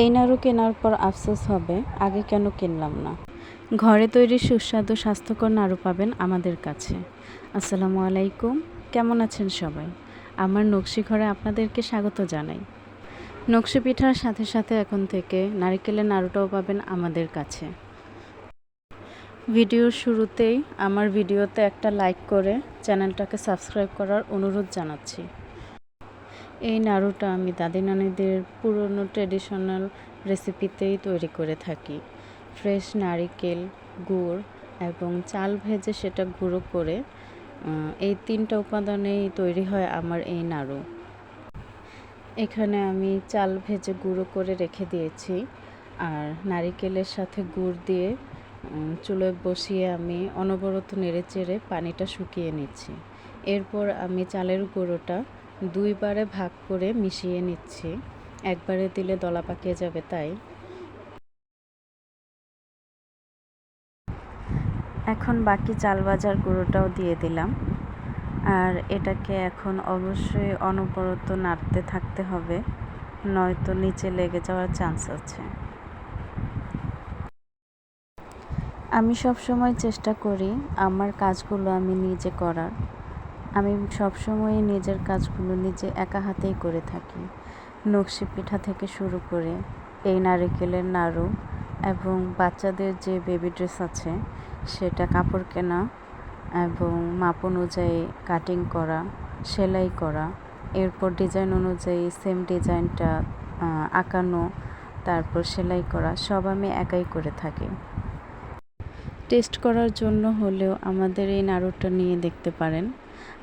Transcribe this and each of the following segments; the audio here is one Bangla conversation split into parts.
এই নাড়ু কেনার পর আফসোস হবে, আগে কেন কিনলাম না। ঘরে তৈরি সুস্বাদু স্বাস্থ্যকর নাড়ু পাবেন আমাদের কাছে। আসসালামু আলাইকুম, কেমন আছেন সবাই? আমার নকশি ঘরে আপনাদেরকে স্বাগত জানাই। নকশি পিঠার সাথে সাথে এখন থেকে নারিকেলের নাড়ুটাও পাবেন আমাদের কাছে। ভিডিওর শুরুতেই আমার ভিডিওতে একটা লাইক করে চ্যানেলটাকে সাবস্ক্রাইব করার অনুরোধ জানাচ্ছি। এই নাড়ুটা আমি দাদি নানিদের পুরনো ট্রেডিশনাল রেসিপিতেই তৈরি করে থাকি। ফ্রেশ নারিকেল, গুড় এবং চাল ভেজে সেটা গুঁড়ো করে এই তিনটা উপাদানেই তৈরি হয় আমার এই নাড়ু। এখানে আমি চাল ভেজে গুঁড়ো করে রেখে দিয়েছি আর নারিকেলের সাথে গুড় দিয়ে চুলোয় বসিয়ে আমি অনবরত নেড়ে চেড়ে পানিটা শুকিয়ে নিচ্ছি। এরপর আমি চালের গুঁড়োটা দুইবারে ভাগ করে মিশিয়ে নিচ্ছি। একবারে দিলে দলা পাকিয়ে যাবে, তাই? এখন বাকি চাল বাজার গুঁড়োটাও দিয়ে দিলাম। আর এটাকে এখন অবশ্যই অনবরত নাড়তে থাকতে হবে, নয়তো নিচে লেগে যাওয়ার চান্স আছে। আমি সব সময় চেষ্টা করি আমার কাজগুলো আমি নিজে করার। আমি সবসময় নিজের কাজগুলো নিজে একা হাতেই করে থাকি। নকশি পিঠা থেকে শুরু করে এই নারিকেলের নাড়ু এবং বাচ্চাদের যে বেবি ড্রেস আছে, সেটা কাপড় কেনা এবং মাপ অনুযায়ী কাটিং করা, সেলাই করা, এরপর ডিজাইন অনুযায়ী সেম ডিজাইনটা আঁকানো, তারপর সেলাই করা, সব আমি একাই করে থাকি। টেস্ট করার জন্য হলেও আমাদের এই নাড়ুটা নিয়ে দেখতে পারেন।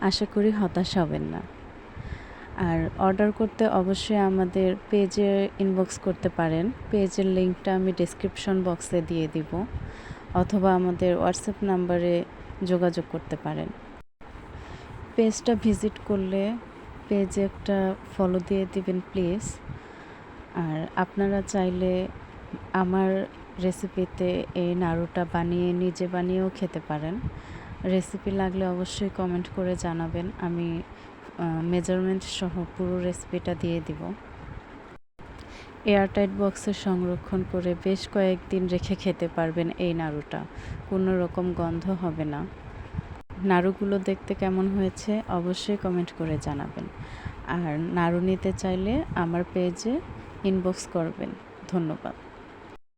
আশা করি হতাশ হবেন না। আর অর্ডার করতে অবশ্যই আমাদের পেজে ইনবক্স করতে পারেন। পেজের লিঙ্কটা আমি ডিসক্রিপশন বক্সে দিয়ে দিব, অথবা আমাদের হোয়াটসঅ্যাপ নাম্বারে যোগাযোগ করতে পারেন। পেজটা ভিজিট করলে পেজে একটা ফলো দিয়ে দিবেন প্লিজ আর আপনারা চাইলে আমার রেসিপিতে এই নাড়ুটা বানিয়ে নিজে বানিয়েও খেতে পারেন। রেসিপি লাগলে অবশ্যই কমেন্ট করে জানাবেন। আমি মেজারমেন্ট সহ পুরো রেসিপিটা দিয়ে দিব। এয়ারটাইট বক্সে সংরক্ষণ করে বেশ কয়েকদিন রেখে খেতে পারবেন এই নাড়ুটা। কোনো রকম গন্ধ হবে না। নাড়ুগুলো দেখতে কেমন হয়েছে অবশ্যই কমেন্ট করে জানাবেন। আর নাড়ু নিতে চাইলে আমার পেজে ইনবক্স করবেন। ধন্যবাদ।